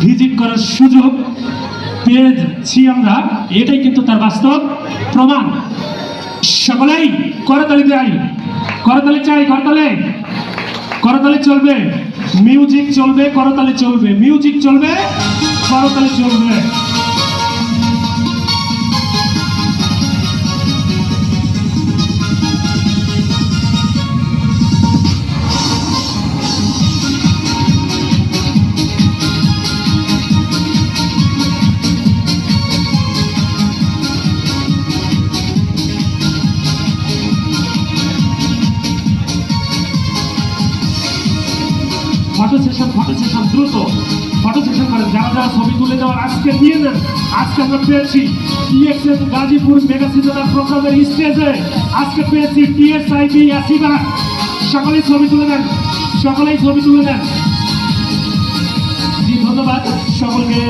Visit করার সুযোগ পেয়েছি আমরা। এটাই কিন্তু তার বাস্তব প্রমাণ। সকলেই করতালি চাই করতালি চাই, করতালে। করতালি চলবে। মিউজিক চলবে, করতালি চলবে। মিউজিক চলবে, করতালি চলবে। ফটো সেশন ফটো সেশন দ্রুত ফটো সেশন করেন যারা যারা ছবি তুলে দেওয়ার আজকে দিয়ে দেন, আজকে আমরা পেয়েছি টিএসএস গাজীপুর মেগা সিজনাল প্রোগ্রামের স্টেজে। আজকে পেয়েছি টিএসআইবি আসিবা সকলেই ছবি তুলে দেন, সকলেই ছবি তুলে দেন। ধন্যবাদ সকলকে।